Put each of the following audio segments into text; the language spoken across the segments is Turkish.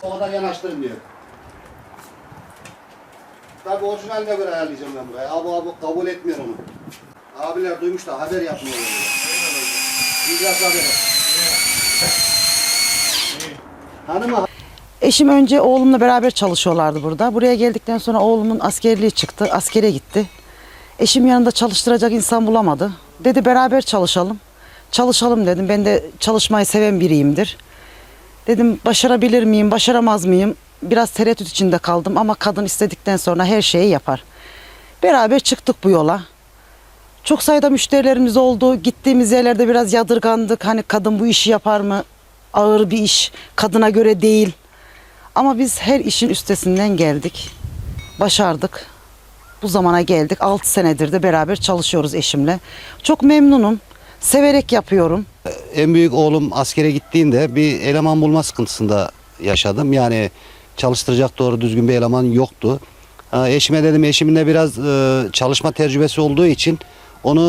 kadar yanaştırmıyor. Tabi orijinaline göre ayarlayacağım ben burayı. Abi abi kabul etmiyor onu. Abiler duymuş da haber yapmıyor. İcraat haberi. Hanıma Eşim önce oğlumla beraber çalışıyorlardı burada. Buraya geldikten sonra oğlumun askerliği çıktı. Askere gitti. Eşim yanında çalıştıracak insan bulamadı. Dedi beraber çalışalım. Çalışalım dedim. Ben de çalışmayı seven biriyimdir. Dedim başarabilir miyim, başaramaz mıyım? Biraz tereddüt içinde kaldım ama kadın istedikten sonra her şeyi yapar. Beraber çıktık bu yola. Çok sayıda müşterilerimiz oldu. Gittiğimiz yerlerde biraz yadırgandık. Hani kadın bu işi yapar mı? Ağır bir iş. Kadına göre değil. Ama biz her işin üstesinden geldik. Başardık. Bu zamana geldik. 6 senedir de beraber çalışıyoruz eşimle. Çok memnunum. Severek yapıyorum. en büyük oğlum askere gittiğinde bir eleman bulma sıkıntısında yaşadım. Yani çalıştıracak doğru düzgün bir eleman yoktu. Eşime dedim eşimin de biraz e, çalışma tecrübesi olduğu için onu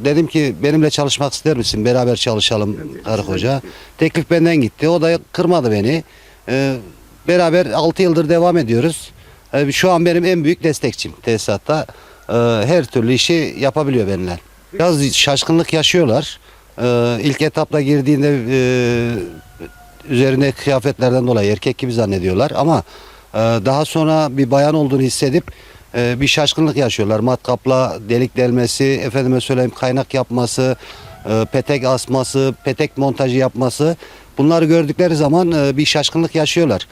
e, dedim ki benimle çalışmak ister misin? Beraber çalışalım karı koca. Teklif benden gitti. O da kırmadı beni. E, beraber 6 yıldır devam ediyoruz. Şu an benim en büyük destekçim tesisatta. Her türlü işi yapabiliyor benimle. Biraz şaşkınlık yaşıyorlar. Ee, ilk etapta girdiğinde e, üzerinde kıyafetlerden dolayı erkek gibi zannediyorlar ama e, daha sonra bir bayan olduğunu hissedip e, bir şaşkınlık yaşıyorlar. Matkapla delik delmesi, efendime söyleyeyim kaynak yapması, e, petek asması, petek montajı yapması bunları gördükleri zaman e, bir şaşkınlık yaşıyorlar.